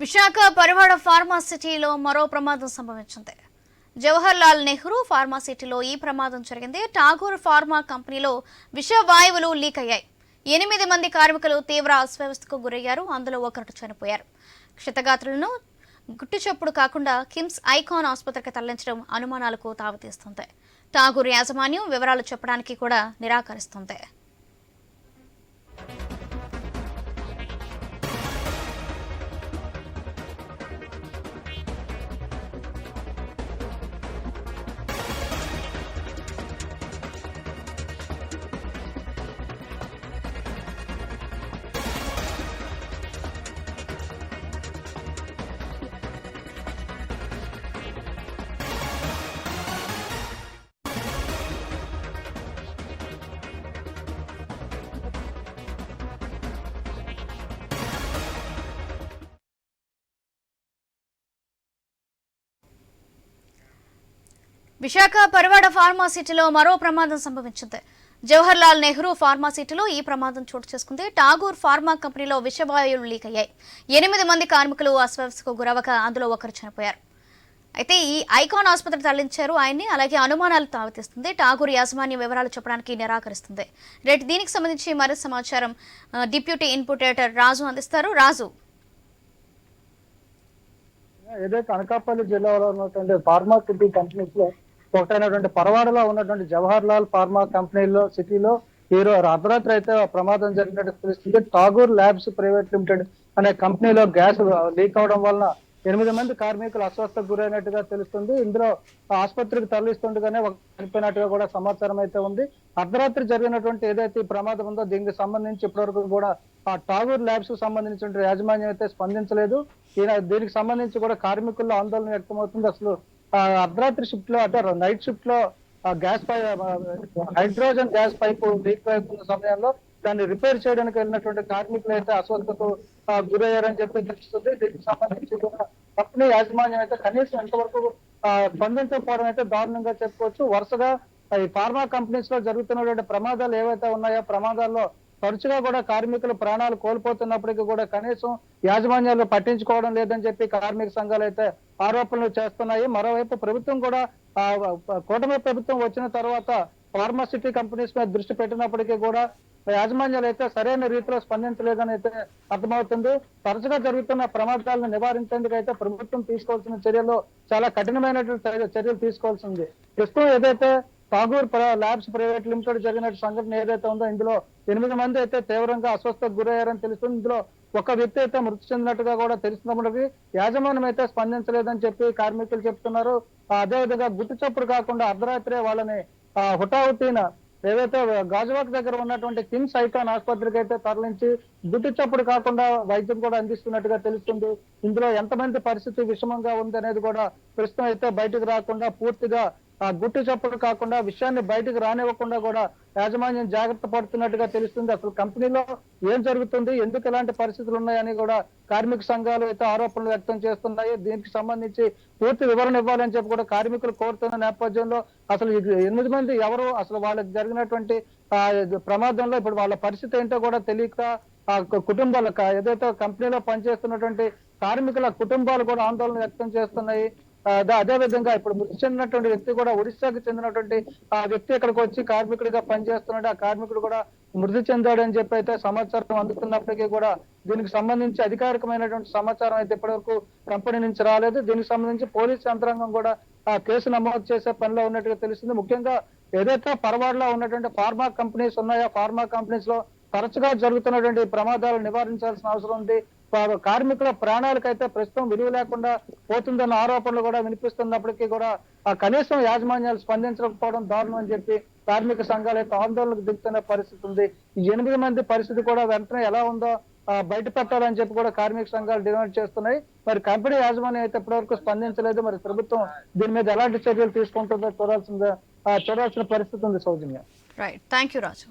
విశాఖ పరివాడ ఫార్మాసిటీలో మరో ప్రమాదం సంభవించింది. జవహర్ లాల్ నెహ్రూ ఫార్మాసిటీలో ఈ ప్రమాదం జరిగింది. ఠాగూర్ ఫార్మా కంపెనీలో విషవాయువులు లీక్ అయ్యాయి. ఎనిమిది మంది కార్మికులు తీవ్ర అస్వస్థకు గురయ్యారు. అందులో ఒకరు చనిపోయారు. క్షతగాత్రులను గుట్టుచప్పుడు కాకుండా కిమ్స్ ఐకాన్ ఆసుపత్రికి తరలించడం అనుమానాలకు తావతీస్తుంది. ఠాగూర్ యాజమాన్యం వివరాలు చెప్పడానికి కూడా నిరాకరిస్తుంది. విశాఖ పరివాడ ఫార్మాసిటీలో మరో ప్రమాదం సంభవించింది. జవహర్ లాల్ నెహ్రూ ఫార్మాసిటీలో ఈ ప్రమాదం చోటు చేసుకుంది. ఠాగూర్ ఫార్మా కంపెనీలో విషవాయువులు లీక్ అయ్యాయి. ఎనిమిది మంది కార్మికులు అస్వస్థకు గురవక అందులో ఒకరు చనిపోయారు. అయితే ఈ ఐకాన్ ఆసుపత్రి తరలించారు ఆయన్ని. అలాగే అనుమానాలు తావతిస్తుంది. ఠాగూర్ యాజమాన్యం వివరాలు చెప్పడానికి నిరాకరిస్తుంది. రేటు దీనికి సంబంధించి మరింత సమాచారం డిప్యూటీ ఇన్పుటేటర్ రాజు అందిస్తారు. రాజు. ఏదైతే అనకాపల్లి జిల్లాలో ఉన్నటువంటి ఫార్మాసిటీ కంపెనీస్లో ఒకటైనటువంటి పరవాడలో ఉన్నటువంటి జవహర్ లాల్ ఫార్మా కంపెనీలో సిటీలో ఈ రోజు అర్ధరాత్రి అయితే ప్రమాదం జరిగినట్టు తెలుస్తుంది. ఠాగూర్ ల్యాబ్స్ ప్రైవేట్ లిమిటెడ్ అనే కంపెనీలో గ్యాస్ లీక్ అవడం వలన ఎనిమిది మంది కార్మికులు అస్వస్థకు గురైనట్టుగా తెలుస్తుంది. ఇందులో ఆసుపత్రికి తరలిస్తుండగానే ఒక చనిపోయినట్టుగా కూడా సమాచారం అయితే ఉంది. అర్ధరాత్రి జరిగినటువంటి ఏదైతే ఈ ప్రమాదం ఉందో దీనికి సంబంధించి ఇప్పటివరకు కూడా ఆ టాగూర్ ల్యాబ్స్కు సంబంధించిన యాజమాన్యం అయితే స్పందించలేదు. దీనికి సంబంధించి కూడా కార్మికుల్లో ఆందోళన వ్యక్తమవుతుంది. అసలు అర్ధరాత్రి షిఫ్ట్లో అంటే నైట్ షిఫ్ట్లో గ్యాస్ పై హైడ్రోజన్ గ్యాస్ పైపు లీక్ అవుతున్న సమయంలో దాన్ని రిపేర్ చేయడానికి వెళ్ళినటువంటి కార్మికులు అయితే అస్వస్థతకు గురయ్యారని చెప్పి తెలుస్తుంది. దీనికి సంబంధించి కూడా కంపెనీ యాజమాన్యం అయితే కనీసం ఎంతవరకు ఆ, స్పందించకపోవడం అయితే దారుణంగా చెప్పుకోవచ్చు. వరుసగా ఈ ఫార్మా కంపెనీస్లో జరుగుతున్నటువంటి ప్రమాదాలు ఏవైతే ఉన్నాయో ప్రమాదాల్లో తరచుగా కూడా కార్మికులు ప్రాణాలు కోల్పోతున్నప్పటికీ కూడా కనీసం యాజమాన్యాలు పట్టించుకోవడం లేదని చెప్పి కార్మిక సంఘాలు అయితే ఆరోపణలు చేస్తున్నాయి. మరోవైపు ప్రభుత్వం కూడా ఆ, కూటమి ప్రభుత్వం వచ్చిన తర్వాత ఫార్మాసిటీ కంపెనీస్ మీద దృష్టి పెట్టినప్పటికీ కూడా యాజమాన్యాలు అయితే సరైన రీతిలో స్పందించలేదని అయితే అర్థమవుతుంది. తరచుగా జరుగుతున్న ప్రమాదాలను నివారించేందుకు అయితే ప్రభుత్వం తీసుకోవాల్సిన చర్యలు చాలా కఠినమైనటువంటి చర్యలు తీసుకోవాల్సింది ప్రస్తుతం ఏదైతే పాగూర్ ప్ర- ల్యాబ్స్ ప్రైవేట్ లిమిటెడ్ జరిగిన సంఘటన ఏదైతే ఉందో ఇందులో ఎనిమిది మంది అయితే తీవ్రంగా అస్వస్థకు గురయ్యారని తెలుస్తుంది. ఇందులో ఒక వ్యక్తి అయితే మృతి చెందినట్టుగా కూడా తెలుస్తున్నప్పటికీ యాజమాన్యం అయితే స్పందించలేదని చెప్పి కార్మికులు చెప్తున్నారు. అదేవిధంగా గుట్టు చప్పుడు కాకుండా అర్ధరాత్రి వాళ్ళని హుటాహుటీన ఏదైతే గాజువాక్ దగ్గర ఉన్నటువంటి కిమ్స్ ఐకాన్ ఆసుపత్రికి అయితే తరలించి గుట్టు చప్పుడు కాకుండా వైద్యం కూడా అందిస్తున్నట్టుగా తెలుస్తుంది. ఇందులో ఎంతమంది పరిస్థితి విషమంగా ఉంది అనేది కూడా ప్రస్తుతం అయితే బయటకు రాకుండా పూర్తిగా ఆ గుట్టు చప్పుడు కాకుండా విషయాన్ని బయటకు రానివ్వకుండా కూడా యాజమాన్యం జాగ్రత్త పడుతున్నట్టుగా తెలుస్తుంది. అసలు కంపెనీలో ఏం జరుగుతుంది? ఎందుకు ఎలాంటి పరిస్థితులు ఉన్నాయని కూడా కార్మిక సంఘాలు అయితే ఆరోపణలు వ్యక్తం చేస్తున్నాయి. దీనికి సంబంధించి పూర్తి వివరణ ఇవ్వాలని చెప్పి కూడా కార్మికులు కోరుతున్న నేపథ్యంలో అసలు ఎనిమిది మంది ఎవరు? అసలు వాళ్ళకి జరిగినటువంటి ఆ ప్రమాదంలో ఇప్పుడు వాళ్ళ పరిస్థితి ఏంటో కూడా తెలియక ఆ కుటుంబాల ఏదైతే కంపెనీలో పనిచేస్తున్నటువంటి కార్మికుల కుటుంబాలు కూడా ఆందోళన వ్యక్తం చేస్తున్నాయి. అదే- విధంగా ఇప్పుడు మృతి చెందినటువంటి వ్యక్తి కూడా ఒడిశాకి చెందినటువంటి ఆ వ్యక్తి ఇక్కడికి వచ్చి కార్మికుడిగా పనిచేస్తున్నాడు. ఆ కార్మికుడు కూడా మృతి చెందాడు అని చెప్పి అయితే సమాచారం అందుతున్నప్పటికీ కూడా దీనికి సంబంధించి అధికారికమైనటువంటి సమాచారం అయితే ఇప్పటివరకు కంపెనీ నుంచి రాలేదు. దీనికి సంబంధించి పోలీస్ యంత్రాంగం కూడా ఆ కేసు నమోదు చేసే పనిలో ఉన్నట్టుగా తెలుస్తుంది ముఖ్యంగా ఏదైతే పరవాడలో ఉన్నటువంటి ఫార్మా కంపెనీస్ ఉన్నాయో ఫార్మా కంపెనీస్లో తరచుగా జరుగుతున్నటువంటి ప్రమాదాలు నివారించాల్సిన అవసరం ఉంది. కార్మికుల ప్రాణాలకైతే ప్రస్తుతం విలువ లేకుండా పోతుందన్న ఆరోపణలు కూడా వినిపిస్తున్నప్పటికీ కూడా ఆ కనీసం యాజమాన్యాలు స్పందించకపోవడం దారుణం అని చెప్పి కార్మిక సంఘాలు అయితే ఆందోళనకు దిగుతున్న పరిస్థితి ఉంది. ఈ ఎనిమిది మంది పరిస్థితి కూడా వెంటనే ఎలా ఉందో బయట పెట్టాలని చెప్పి కూడా కార్మిక సంఘాలు డిమాండ్ చేస్తున్నాయి. మరి కంపెనీ యాజమాన్యం అయితే ఇప్పటివరకు స్పందించలేదు. మరి ప్రభుత్వం దీని మీద ఎలాంటి చర్యలు తీసుకుంటుందో చూడాల్సిందే. చూడాల్సిన పరిస్థితి ఉంది Soujanya. Right thank you Raju